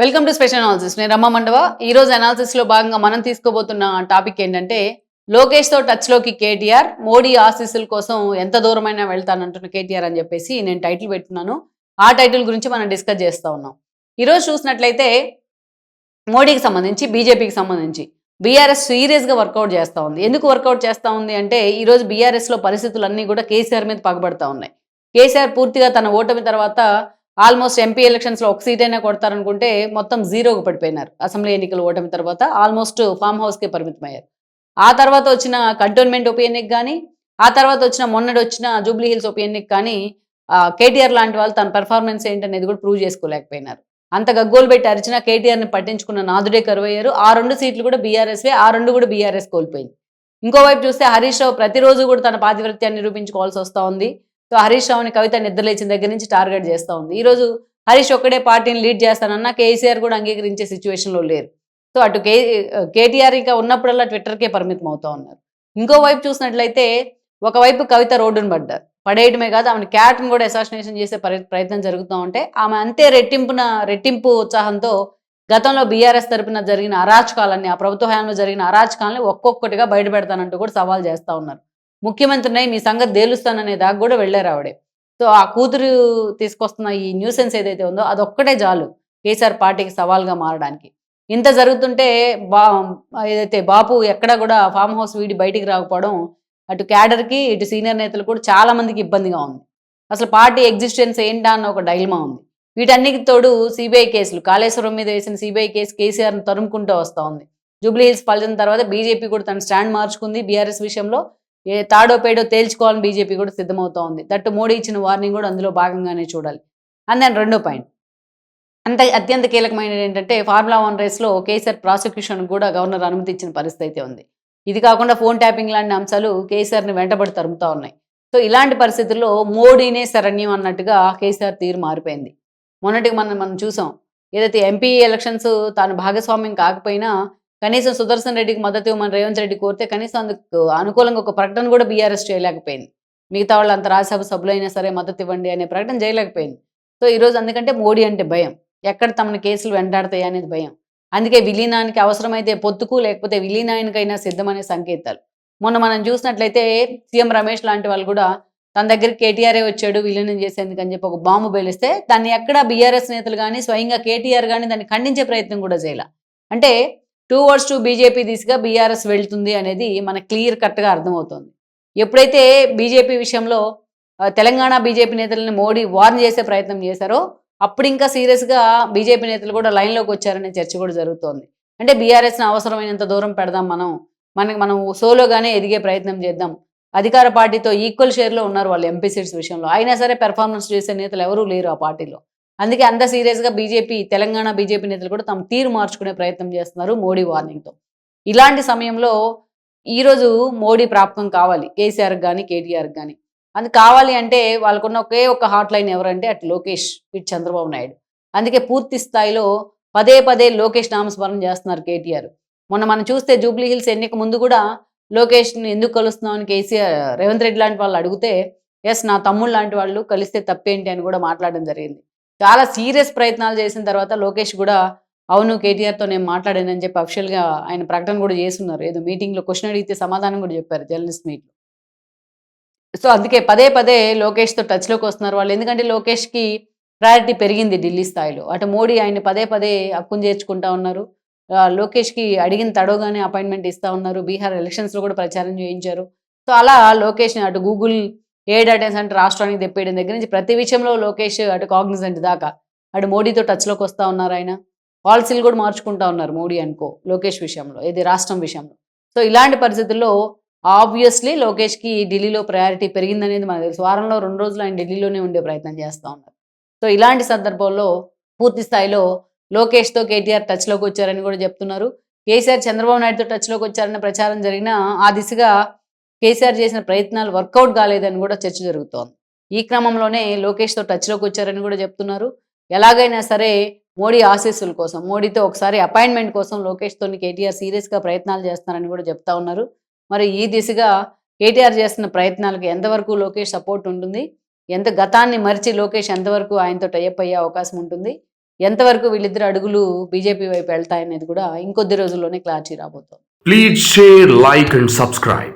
Welcome to special analysis నేను రమ్మ మండవ. ఈ రోజు అనాలిసిస్లో భాగంగా మనం తీసుకోబోతున్న టాపిక్ ఏంటంటే లోకేష్తో టచ్లోకి కేటీఆర్ మోడీ ఆశీస్సుల కోసం ఎంత దూరమైనా వెళ్తానంటున్న కేటీఆర్ అని చెప్పేసి నేను టైటిల్ పెట్టున్నాను. ఆ టైటిల్ గురించి మనం డిస్కస్ చేస్తా ఉన్నాం. ఈరోజు చూసినట్లయితే మోడీకి సంబంధించి బీజేపీకి సంబంధించి బీఆర్ఎస్ సీరియస్గా వర్కౌట్ చేస్తూ ఉంది. ఎందుకు వర్కౌట్ చేస్తూ ఉంది అంటే ఈరోజు బీఆర్ఎస్లో పరిస్థితులన్నీ కూడా కేసీఆర్ మీద పగబడతా ఉన్నాయి. కేసీఆర్ పూర్తిగా తన ఓటమి తర్వాత ఆల్మోస్ట్ ఎంపీ ఎలక్షన్స్లో ఒక సీట్ అయినా కొడతారనుకుంటే మొత్తం జీరోకి పడిపోయినారు. అసెంబ్లీ ఎన్నికలు ఓటమి తర్వాత ఆల్మోస్ట్ ఫామ్ హౌస్కే పరిమితమయ్యారు. ఆ తర్వాత వచ్చిన కంటోన్మెంట్ ఉప ఎన్నిక కానీ ఆ తర్వాత వచ్చిన మొన్నటి వచ్చిన జూబ్లీ హిల్స్ ఉప ఎన్నిక కానీ కేటీఆర్ లాంటి వాళ్ళు తన పెర్ఫార్మెన్స్ ఏంటనేది కూడా ప్రూవ్ చేసుకోలేకపోయినారు. అంత గగ్గోలు పెట్టి అరిచినా కేటీఆర్ని పట్టించుకున్న నాదుడే కరువయ్యారు. ఆ రెండు సీట్లు కూడా బీఆర్ఎస్వే ఆ రెండు కూడా బీఆర్ఎస్ కోల్పోయింది. ఇంకోవైపు చూస్తే హరీష్ రావు ప్రతిరోజు కూడా తన పాతివృత్యాన్ని నిరూపించుకోవాల్సి వస్తూ ఉంది. సో హరీష్ రావుని కవిత నిద్రలేచిన దగ్గర నుంచి టార్గెట్ చేస్తూ ఉంది. ఈరోజు హరీష్ ఒక్కడే పార్టీని లీడ్ చేస్తానన్నా కేసీఆర్ కూడా అంగీకరించే సిచ్యువేషన్లో లేరు. సో అటు కే కేటీఆర్ ఇంకా ఉన్నప్పుడల్లా ట్విట్టర్కే పరిమితం అవుతూ ఉన్నారు. ఇంకోవైపు చూసినట్లయితే ఒకవైపు కవిత రోడ్డును పడ్డారు. పడేయటమే కాదు ఆమెను క్యాట్ను కూడా అసాసినేషన్ చేసే ప్రయత్నం జరుగుతూ ఉంటే ఆమె అంతే రెట్టింపున రెట్టింపు ఉత్సాహంతో గతంలో బీఆర్ఎస్ తరపున జరిగిన అరాచకాలన్నీ ఆ ప్రభుత్వ హయాంలో జరిగిన అరాచకాలని ఒక్కొక్కటిగా బయటపెడతానంటూ కూడా సవాల్ చేస్తూ ఉన్నారు. ముఖ్యమంత్రిని మీ సంగతి దేలుస్తాననే దాకా కూడా వెళ్ళారు ఆవిడే. సో ఆ కూతురు తీసుకొస్తున్న ఈ న్యూసెన్స్ ఏదైతే ఉందో అదొక్కటే చాలు కేసీఆర్ పార్టీకి సవాల్గా మారడానికి. ఇంత జరుగుతుంటే బా ఏదైతే బాపు ఎక్కడ కూడా ఫామ్ హౌస్ వీడి బయటికి రాకపోవడం అటు క్యాడర్కి ఇటు సీనియర్ నేతలు కూడా చాలా మందికి ఇబ్బందిగా ఉంది. అసలు పార్టీ ఎగ్జిస్టెన్స్ ఏంటా అన్న ఒక డైల్మా ఉంది. వీటన్నికి తోడు సిబిఐ కేసులు కాళేశ్వరం మీద వేసిన సిబిఐ కేసు కేసీఆర్ను తరుముకుంటూ వస్తూ ఉంది. జూబ్లీ హిల్స్ పలిచిన తర్వాత బీజేపీ కూడా తన స్టాండ్ మార్చుకుంది బీఆర్ఎస్ విషయంలో. ఏ తాడో పేడో తేల్చుకోవాలని బీజేపీ కూడా సిద్ధమవుతా ఉంది. దట్టు మోడీ ఇచ్చిన వార్నింగ్ కూడా అందులో భాగంగానే చూడాలి. అండ్ దాని రెండో పాయింట్. అంత అత్యంత కీలకమైనది ఏంటంటే ఫార్ములా వన్ రేస్లో కేసీఆర్ ప్రాసిక్యూషన్ కూడా గవర్నర్ అనుమతి ఇచ్చిన పరిస్థితి అయితే ఉంది. ఇది కాకుండా ఫోన్ ట్యాపింగ్ లాంటి అంశాలు కేసీఆర్ని వెంటబడి తరుముతా ఉన్నాయి. సో ఇలాంటి పరిస్థితుల్లో మోడీనే శరణ్యం అన్నట్టుగా కేసీఆర్ తీరు మారిపోయింది. మొన్నటికి మనం మనం చూసాం. ఏదైతే ఎంపీ ఎలక్షన్స్ తాను భాగస్వామ్యం కాకపోయినా కనీసం సుదర్శన్ రెడ్డికి మద్దతు ఇవ్వమని రేవంత్ రెడ్డి కోరితే కనీసం అందుకు అనుకూలంగా ఒక ప్రకటన కూడా బీఆర్ఎస్ చేయలేకపోయింది. మిగతా వాళ్ళు అంత రాజ్యసభ సభ్యులైనా సరే మద్దతు ఇవ్వండి అనే ప్రకటన చేయలేకపోయింది. సో ఈరోజు అందుకంటే మోడీ అంటే భయం. ఎక్కడ తమను కేసులు వెంటాడతాయి అనేది భయం. అందుకే విలీనానికి అవసరమైతే పొత్తుకు లేకపోతే విలీనానికైనా సిద్ధమనే సంకేతాలు. మొన్న మనం చూసినట్లయితే సీఎం రమేష్ లాంటి వాళ్ళు కూడా తన దగ్గర కేటీఆర్ఏ వచ్చాడు విలీనం చేసేందుకు అని చెప్పి ఒక బాంబు బేలిస్తే దాన్ని ఎక్కడ బీఆర్ఎస్ నేతలు కానీ స్వయంగా కేటీఆర్ కానీ దాన్ని ఖండించే ప్రయత్నం కూడా చేయాల. అంటే టూవర్డ్స్ టు బీజేపీ దిశగా బీఆర్ఎస్ వెళ్తుంది అనేది మన క్లియర్ కట్గా అర్థమవుతుంది. ఎప్పుడైతే బీజేపీ విషయంలో తెలంగాణ బీజేపీ నేతలని మోడీ వార్న్ చేసే ప్రయత్నం చేశారో అప్పుడు ఇంకా సీరియస్గా బీజేపీ నేతలు కూడా లైన్లోకి వచ్చారనే చర్చ కూడా జరుగుతోంది. అంటే బీఆర్ఎస్ని అవసరమైనంత దూరం పెడదాం మనం మనకి మనం సోలోగానే ఎదిగే ప్రయత్నం చేద్దాం. అధికార పార్టీతో ఈక్వల్ షేర్లో ఉన్నారు వాళ్ళు ఎంపీ సీట్స్ విషయంలో. అయినా సరే పెర్ఫార్మెన్స్ చేసే నేతలు ఎవరూ లేరు ఆ పార్టీలో. అందుకే అంత సీరియస్గా బీజేపీ తెలంగాణ బీజేపీ నేతలు కూడా తమ తీరు మార్చుకునే ప్రయత్నం చేస్తున్నారు మోడీ వార్నింగ్తో ఇలాంటి సమయంలో ఈరోజు మోడీ ప్రాప్తం కావాలి కేసీఆర్కి కానీ కేటీఆర్కి కానీ అది కావాలి అంటే వాళ్ళకున్న ఒకే ఒక హాట్ లైన్ ఎవరంటే అటు లోకేష్ ఇటు చంద్రబాబు నాయుడు. అందుకే పూర్తి స్థాయిలో పదే పదే లోకేష్ నామస్మరణ చేస్తున్నారు కేటీఆర్. మొన్న మనం చూస్తే జూబ్లీ హిల్స్ ఎన్నిక ముందు కూడా లోకేష్ని ఎందుకు కలుస్తున్నావు అని కేసీఆర్ రేవంత్ రెడ్డి లాంటి వాళ్ళు అడిగితే ఎస్ నా తమ్ముళ్ళు లాంటి వాళ్ళు కలిస్తే తప్పేంటి? అని కూడా మాట్లాడడం జరిగింది. చాలా సీరియస్ ప్రయత్నాలు చేసిన తర్వాత లోకేష్ కూడా అవును కేటీఆర్తో నేను మాట్లాడానని చెప్పి అఫిషియల్గా ఆయన ప్రకటన కూడా చేస్తున్నారు. ఏదో మీటింగ్లో క్వశ్చన్ అడిగితే సమాధానం కూడా చెప్పారు జర్నలిస్ట్ మీట్లో. సో అందుకే పదే పదే లోకేష్తో టచ్లోకి వస్తున్నారు వాళ్ళు. ఎందుకంటే లోకేష్కి ప్రయారిటీ పెరిగింది ఢిల్లీ స్థాయిలో. అటు మోడీ ఆయన పదే పదే హక్కును చేర్చుకుంటా ఉన్నారు. లోకేష్కి అడిగిన తడవగానే అపాయింట్మెంట్ ఇస్తా ఉన్నారు. బీహార్ ఎలక్షన్స్లో కూడా ప్రచారం చేయించారు. సో అలా లోకేష్ని అటు గూగుల్ ఏ డేటా సెంటర్ రాష్ట్రానికి తెప్పేయడం దగ్గర నుంచి ప్రతి విషయంలో లోకేష్ అటు కాగ్నిజెంట్ దాకా. అటు మోడీతో టచ్లోకి వస్తూ ఉన్నారు ఆయన. పాలసీలు కూడా మార్చుకుంటా ఉన్నారు మోడీ అనుకో లోకేష్ విషయంలో ఇది రాష్ట్రం విషయంలో. సో ఇలాంటి పరిస్థితుల్లో ఆబ్వియస్లీ లోకేష్కి ఢిల్లీలో ప్రయారిటీ పెరిగిందనేది మనకు తెలుసు. వారంలో రెండు రోజులు ఆయన ఢిల్లీలోనే ఉండే ప్రయత్నం చేస్తూ ఉన్నారు. సో ఇలాంటి సందర్భంలో పూర్తి స్థాయిలో లోకేష్తో కేటీఆర్ టచ్లోకి వచ్చారని కూడా చెప్తున్నారు. కేసీఆర్ చంద్రబాబు నాయుడుతో టచ్లోకి వచ్చారన్న ప్రచారం జరిగినా ఆ దిశగా కేసీఆర్ చేసిన ప్రయత్నాలు వర్కౌట్ కాలేదని కూడా చర్చ జరుగుతోంది. ఈ క్రమంలోనే లోకేష్తో టచ్లోకి వచ్చారని కూడా చెప్తున్నారు. ఎలాగైనా సరే మోడీ ఆశీస్సుల కోసం మోడీతో ఒకసారి అపాయింట్మెంట్ కోసం లోకేష్తో కేటీఆర్ సీరియస్గా ప్రయత్నాలు చేస్తున్నారని కూడా చెప్తా ఉన్నారు. మరి ఈ దిశగా కేటీఆర్ చేస్తున్న ప్రయత్నాలకు ఎంతవరకు లోకేష్ సపోర్ట్ ఉంటుంది? ఎంత గతాన్ని మరిచి లోకేష్ ఎంతవరకు ఆయనతో టైప్ అయ్యే అవకాశం ఉంటుంది? ఎంతవరకు వీళ్ళిద్దరు అడుగులు బీజేపీ వైపు వెళ్తాయనేది కూడా ఇంకొద్ది రోజుల్లోనే క్లారిటీ రాబోతోంది. Like and subscribe